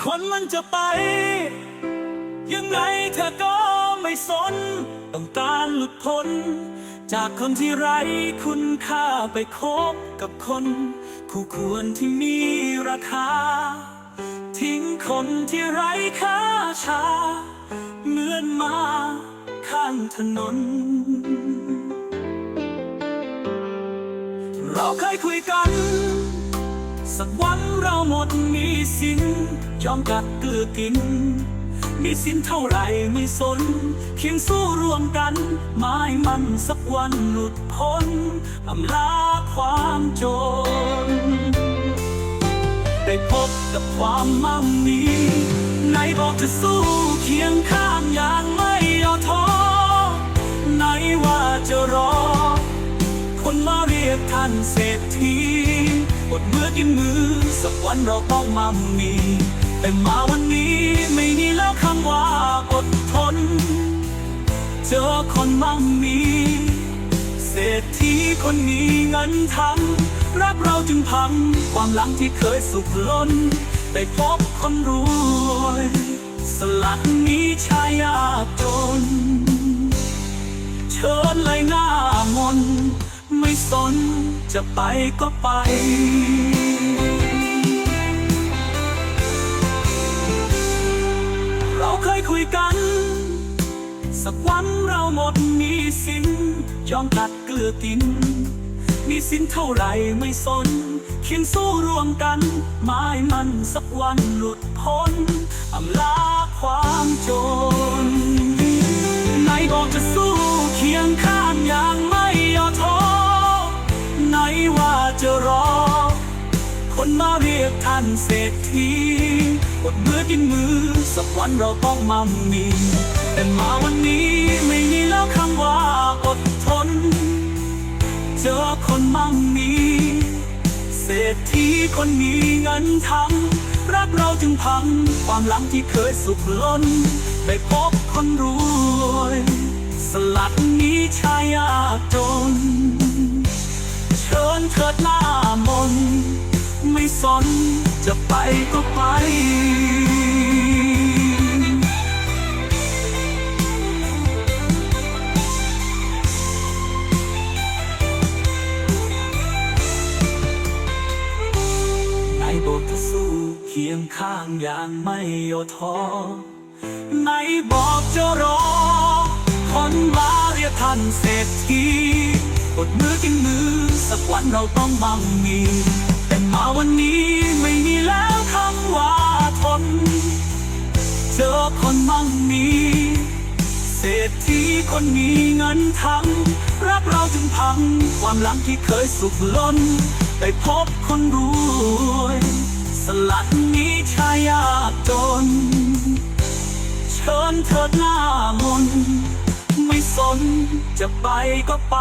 คนมันจะไป ยังไงเธอก็ไม่สน ต้องการหลุดพ้น จากคนที่ไร้คุณค่าไปคบกับคน คู่ควรที่มีราคา ทิ้งคนที่ไร้ค่าชาเหมือนมาข้างถนน เราเคยคุยกัน สักวันเราหมดมีสินยอมกัดกือกิน มีสินเท่าไรไม่สนเคียงสู้ร่วมกันไม้มันสักวันหลุดพ้นอำลาความจน ได้พบกับความมั่งมีไหนบอกจะสู้เคียงข้างอย่างไม่ย่อท้อไหนว่าจะรอ คนมาเรียกท่านเศรษฐี อดมือกินมือ สักวันเราต้องมั่งมี แต่มาวันนี้ไม่มีแล้วคำว่าอดทน เจอคนมั่งมี เศรษฐีคนมีเงินทำรักเราจึงพัง ความหลังที่เคยสุขล้น ได้พบคนรวย สลัดนี้ ไม่สน จะไปก็ไปเราเคยคุยกัน สักวันเราหมดมีสิน ยอมตัดเกลือกิน มีสินเท่าไหรไม่สนเคียงสู้ร่วมกัน ไม้มันสักวันหลุดพ้นอำลาความจน ไหนบอกจะสู้เคียงข้างอย่างานเศรษฐีอดมือกินมือสักวันเราต้องมั่งมีแต่มาวันนี้ไม่มีแล้วคำว่าอดทน เจอคนมั่งมีเศรษฐีคนมีเงินทำรักเราจึงพังความหลังที่เคยสุขล้นได้พบคนรวย สลัดนี้ชายยากจน เชิญเถิดหน้ามน ไม่สน จะไปก็ไป ในบทจะสู้เคียงข้างอย่างไม่ย่อท้อในบอกจะรอ คนมาเรียกท่านเศรษฐีอดมือกินมือสักวันเราต้องมั่งมี มาวันนี้ไม่มีแล้วคำว่าทน เจอคนมั่งมีเศรษฐีคนมีเงินทั้งรักเราจึงพัง ความหลังที่เคยสุขล้น ได้พบคนรวย สลัดนี้ชายากจน เชิญเถิดหน้ามน ไม่สนจะไปก็ไป